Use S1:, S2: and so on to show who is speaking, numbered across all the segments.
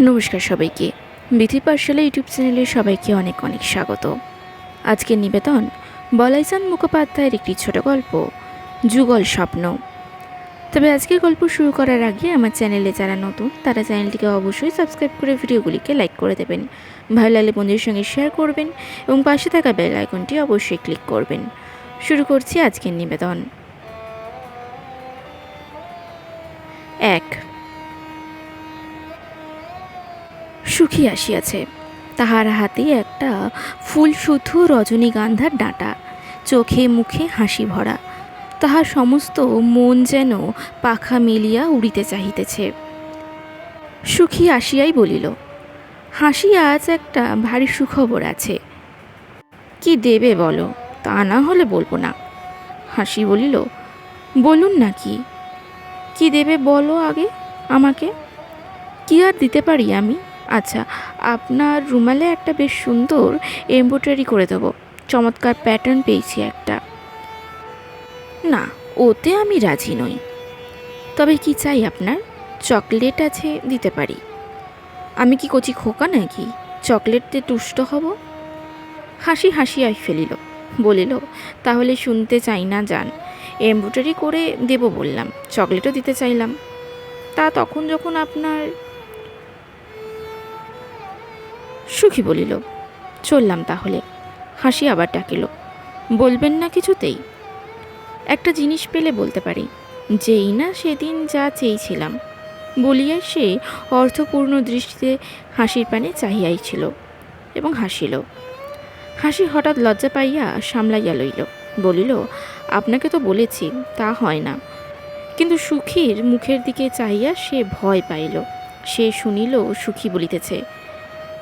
S1: নমস্কার সবাইকে। বিধি পাঠশালা ইউটিউব চ্যানেলে সবাইকে অনেক অনেক স্বাগত। আজকের নিবেদন বলাইচান মুখোপাধ্যায়ের একটি ছোট গল্প, যুগল স্বপ্ন। তবে আজকের গল্প শুরু করার আগে আমার চ্যানেলে যারা নতুন, তারা চ্যানেলটিকে অবশ্যই সাবস্ক্রাইব করে ভিডিওগুলিকে লাইক করে দেবেন। ভালো লাগলে বন্ধুদের সঙ্গে শেয়ার করবেন এবং পাশে থাকা বেল আইকনটি অবশ্যই ক্লিক করবেন। শুরু করছি আজকের নিবেদন। এক সুখী আসিয়াছে। তাহার হাতে একটা ফুল শুধু রজনীগন্ধার ডাঁটা, চোখে মুখে হাসি ভরা। তাহার সমস্ত মন যেন পাখা মেলিয়া উড়িতে চাহিতেছে। সুখী আসিয়াই বলিল, হাসি আজ একটা ভারী সুখবর আছে। কি দেবে বলো? তা না হলে বলব না। হাসি বলিল, বলুন না কি? কি দেবে বলো আগে আমাকে? কি আর দিতে পারি আমি? আচ্ছা আপনার রুমালে একটা বেশ সুন্দর এমব্রয়ডারি করে দেবো। চমৎকার প্যাটার্ন পেয়েছি একটা। না, ওতে আমি রাজি নই। তবে কি চাই আপনার? চকলেট আছে, দিতে পারি। আমি কি কচি খোকা নাকি? চকলেটতে তুষ্ট হব? হাসি হাসিয়াই ফেলিল। বলিল, তাহলে শুনতে চাই না, যান। এমব্রয়ডারি করে দেব বললাম, চকলেটও দিতে চাইলাম। তা তখন যখন আপনার সুখী বলিল, চললাম তাহলে। হাসি আবার ডাকিল, বলবেন না কিছুতেই। একটা জিনিস পেলে বলতে পারি, যেই না সেদিন যা চেয়েছিলাম বলিয়া সে অর্থপূর্ণ দৃষ্টিতে হাসির পানে চাহিয়াই ছিল এবং হাসিল। হাসি হঠাৎ লজ্জা পাইয়া সামলাইয়া লইল, বলিল, আপনাকে তো বলেছি, তা হয় না। কিন্তু সুখীর মুখের দিকে চাহিয়া সে ভয় পাইল, সে শুনিল সুখী বলিতেছে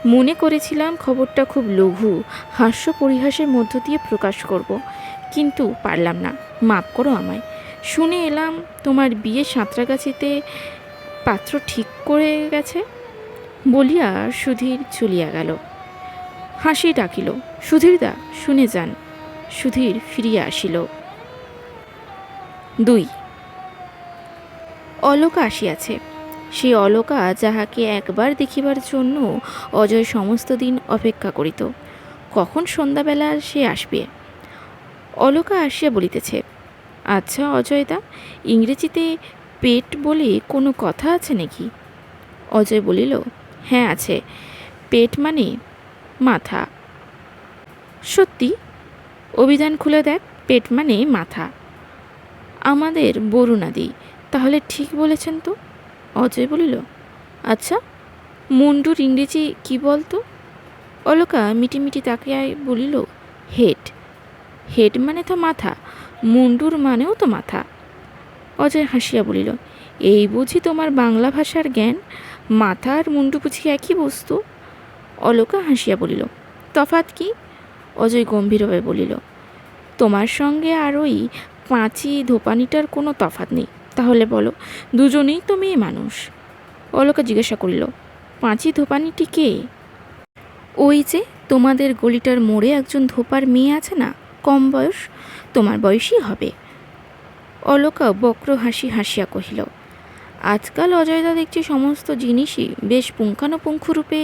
S1: মনে করেছিলাম খবরটা খুব লঘু, হাস্য পরিহাসের মধ্য দিয়ে প্রকাশ করব। কিন্তু পারলাম না মাপ করো আমায়। শুনে এলাম তোমার বিয়ে সাঁতরাগাছিতে পাত্র ঠিক করে গেছে? বলিয়া সুধীর চলিয়া গেল। হাসি ডাকিল সুধীরদা শুনে যান। সুধীর ফিরিয়া আসিল। দুই। অলোকা আসিয়াছে। সেই অলকা যাহাকে একবার দেখিবার জন্য অজয় সমস্ত দিন অপেক্ষা করিত। কখন সন্ধ্যাবেলা সে আসবে? অলকা আসিয়া বলিতেছে আচ্ছা অজয়দা, ইংরেজিতে পেট বলে কোনো কথা আছে নাকি? অজয় বলিল হ্যাঁ আছে। পেট মানে মাথা। সত্যি? অভিধান খুলে দেখ, পেট মানে মাথা। আমাদের বরুণাদি, তাহলে ঠিক বলেছেন তো? অজয় বলিল আচ্ছা মুন্ডুর ইংরেজি কি বলতো? অলকা মিটিমিটি তাকিয়ে বলিল, হেড। হেড মানে তো মাথা, মুন্ডুর মানেও তো মাথা। অজয় হাসিয়া বলিল, এই বুঝি তোমার বাংলা ভাষার জ্ঞান? মাথা আর মুন্ডু বুঝি একই বস্তু? অলকা হাসিয়া বলিল তফাত কি? অজয় গম্ভীরভাবে বলিল, তোমার সঙ্গে আর ওই পাঁচি ধোপানিটার কোনো তফাত নেই। তাহলে বলো, দুজনেই তো মেয়ে মানুষ। অলকা জিজ্ঞাসা করিল, পাঁচি ধোপানিটি কে? ওই যে তোমাদের গলিটার মোড়ে একজন ধোপার মেয়ে আছে না, কম বয়স, তোমার বয়সই হবে। অলকা বক্র হাসি হাসিয়া কহিল, আজকাল অজয়দা দেখছি সমস্ত জিনিসই বেশ পুঙ্খানুপুঙ্খ রূপে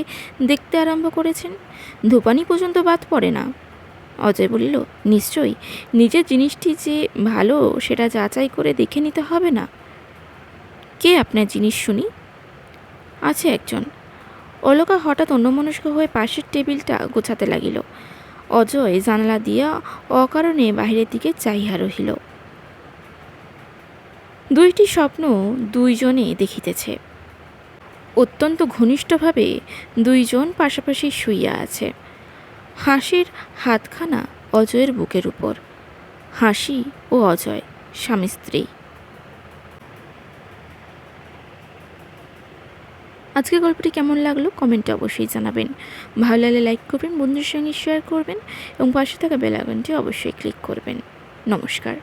S1: দেখতে আরম্ভ করেছেন। ধোপানি পর্যন্ত বাদ পড়ে না। অজয় বলিল, নিশ্চয়ই। নিজের জিনিসটি যে ভালো, সেটা যাচাই করে দেখে নিতে হবে না। কে আপনার জিনিস, শুনি? আছে একজন। অলকা হঠাৎ অন্যমনস্ক হয়ে পাশের টেবিলটা গোছাতে লাগিল। অজয় জানালা দিয়া অকারণে বাহিরের দিকে চাহিয়া রহিল। দুইটি স্বপ্ন দুইজনে দেখিতেছে। অত্যন্ত ঘনিষ্ঠভাবে দুইজন পাশাপাশি শুইয়া আছে। হাসির হাতখানা অজয়ের বুকের উপর। হাসি ও অজয়, স্বামী স্ত্রী। আজকে গল্পটি কেমন লাগল কমেন্টে অবশ্যই জানাবেন। ভালো লাগলে লাইক করবেন বন্ধুর সঙ্গে শেয়ার করবেন এবং পাশে থাকা বেল আইকনটি অবশ্যই ক্লিক করবেন। নমস্কার।